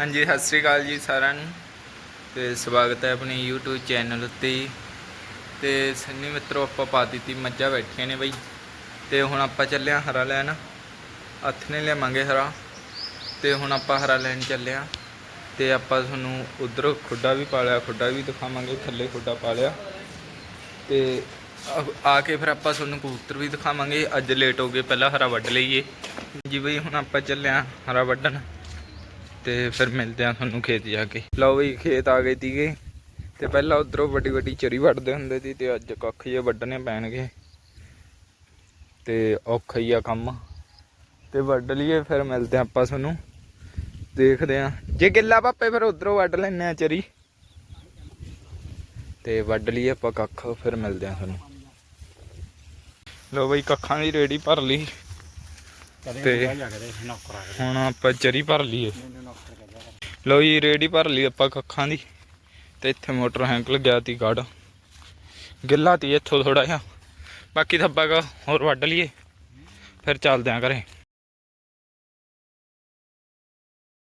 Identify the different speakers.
Speaker 1: ਹਾਂਜੀ, ਸਤਿ ਸ੍ਰੀ ਅਕਾਲ ਜੀ ਸਾਰਿਆਂ ਨੂੰ। ਤੇ ਸਵਾਗਤ ਹੈ ਆਪਣੇ YouTube ਚੈਨਲ ਉੱਤੇ ਜੀ। ਤੇ ਸੰਨੀ ਮਿੱਤਰੋ, ਆਪਾਂ ਪਾ ਦਿੱਤੀ ਮੱਝਾਂ ਬੈਠੀਆਂ ਨੇ ਬਈ। ਤੇ ਹੁਣ ਆਪਾਂ ਚੱਲਿਆ ਹਰਾ ਲੈਣ। ਹੱਥ ਨੇ ਲਿਆਵਾਂਗੇ ਹਰਾ। ਤੇ ਹੁਣ ਆਪਾਂ ਹਰਾ ਲੈਣ ਚੱਲਿਆ ਹਾਂ। ਤੇ ਆਪਾਂ ਤੁਹਾਨੂੰ ਉਧਰ ਖੁੱਡਾ ਵੀ ਪਾਲਿਆ ਖੁੱਡਾ ਵੀ ਦਿਖਾਵਾਂਗੇ, ਥੱਲੇ ਖੁੱਡਾ ਪਾਲਿਆ ਤੇ ਆ- ਆ ਕੇ ਫਿਰ ਆਪਾਂ ਤੁਹਾਨੂੰ ਕਬੂਤਰ ਵੀ ਦਿਖਾਵਾਂਗੇ। ਅੱਜ ਲੇਟ ਹੋ ਗਏ, ਪਹਿਲਾਂ ਹਰਾ ਵੱਢ ਲਈਏ। ਜੀ ਬਈ, ਹੁਣ ਆਪਾਂ ਚੱਲਿਆ ਹਰਾ ਵੱਢਣ। ਤੇ ਫਿਰ ਮਿਲਦੇ ਆ ਤੁਹਾਨੂੰ ਖੇਤ ਜਾ ਕੇ। ਲਓ ਬਈ ਖੇਤ ਆ ਗਏ ਤੀਗੇ ਤੇ ਪਹਿਲਾਂ ਉਧਰੋਂ ਵੱਡੀ ਵੱਡੀ ਚਰੀ ਵੱਢਦੇ ਹੁੰਦੇ ਸੀ ਤੇ ਅੱਜ ਕੱਖ ਜੇ ਵੱਢਣੇ ਪੈਣਗੇ। ਤੇ ਔਖਾ ਹੀ ਆ ਕੰਮ। ਤੇ ਵੱਢ ਲਈਏ ਫਿਰ ਮਿਲਦੇ ਆ ਆਪਾਂ ਤੁਹਾਨੂੰ। ਦੇਖਦੇ ਆ ਜੇ ਗਿੱਲਾ ਪਾਪੇ ਫਿਰ ਉਧਰੋਂ ਵੱਢ ਲੈਣੇ ਆ ਚਰੀ। ਤੇ ਵੱਢ ਲਈਏ ਆਪਾਂ ਕੱਖ ਫਿਰ ਮਿਲਦੇ ਆ ਤੁਹਾਨੂੰ। ਲਓ ਬਈ ਕੱਖਾਂ ਦੀ ਰੇੜੀ ਭਰ ਲਈ। ਤੇ- ਹੁਣ ਆਪਾਂ ਚਰੀ ਭਰ ਲਈਏ।
Speaker 2: ਲੋ ਨੌਕਰ
Speaker 1: ਜੀ ਰੇੜੀ ਭਰ ਲਈ ਆਪਾਂ ਕੱਖਾਂ ਦੀ। ਤੇ ਇੱਥੇ ਮੋਟਰ ਹੈਂਕਲ ਗਿਆ ਤੀ ਗੜ ਗਿੱਲਾ ਤੀ ਇੱਥੋਂ ਥੋੜਾ ਜਿਹਾ। ਬਾਕੀ ਤਾਂ ਆਪਾਂ ਕ- ਹੋਰ ਵੱਢ ਲਈਏ। ਫਿਰ ਚੱਲਦੇ ਆਂ ਘਰੇ।